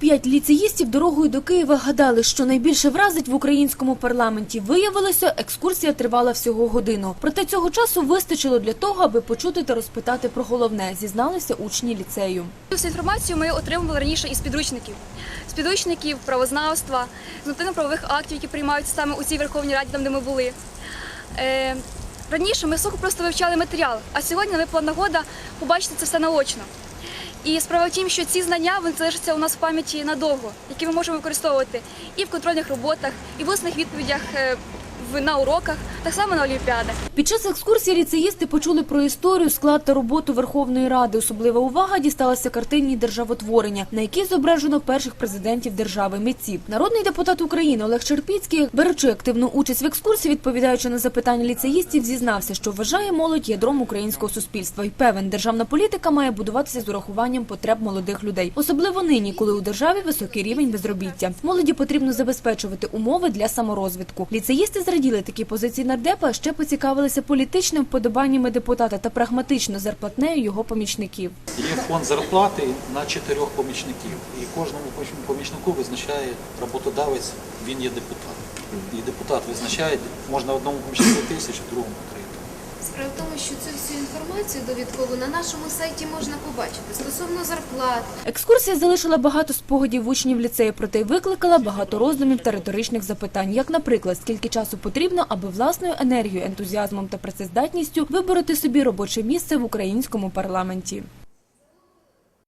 45 ліцеїстів дорогою до Києва гадали, що найбільше вразить в українському парламенті. Виявилося, екскурсія тривала всього годину. Проте цього часу вистачило для того, аби почути та розпитати про головне, зізналися учні ліцею. Всю інформацію ми отримували раніше із підручників, з підручників правознавства, з нормативно-правових актів, які приймаються саме у цій Верховній Раді, там де ми були. Е, раніше ми сухо просто вивчали матеріал, а сьогодні випала нагода побачити це все наочно. І справа в тім, що ці знання вони залишаться у нас в пам'яті надовго, які ми можемо використовувати і в контрольних роботах, і в усних відповідях е, на уроках, так само на олімпіадах. Під час екскурсії ліцеїсти почули про історію, склад та роботу Верховної Ради. Особлива увага дісталася картині державотворення, на якій зображено перших президентів держави митців. Народний депутат України Олег Черпіцький, беручи активну участь в екскурсії, відповідаючи на запитання ліцеїстів, зізнався, що вважає молодь ядром українського суспільства і певен, державна політика має будуватися з урахуванням потреб молодих людей, особливо нині, коли у державі високий рівень безробіття. Молоді потрібно забезпечувати умови для саморозвитку. Ліцеїсти зраділи такі позиції нардепа, ще поцікавилися політичним вподобаннями депутата та прагматично зарплатнею його помічників. Є фонд зарплати на чотирьох помічників, і кожному помічнику визначає роботодавець, він є депутат. І депутат визначає, можна одному помічнику тисячу, другому три. Справа в тому, що цю всю інформацію довідкову на нашому сайті можна побачити стосовно зарплат, Екскурсія залишила багато спогадів учнів ліцею, проте й викликала багато роздумів та риторичних запитань. Як, наприклад, скільки часу потрібно, аби власною енергією, ентузіазмом та працездатністю вибороти собі робоче місце в українському парламенті.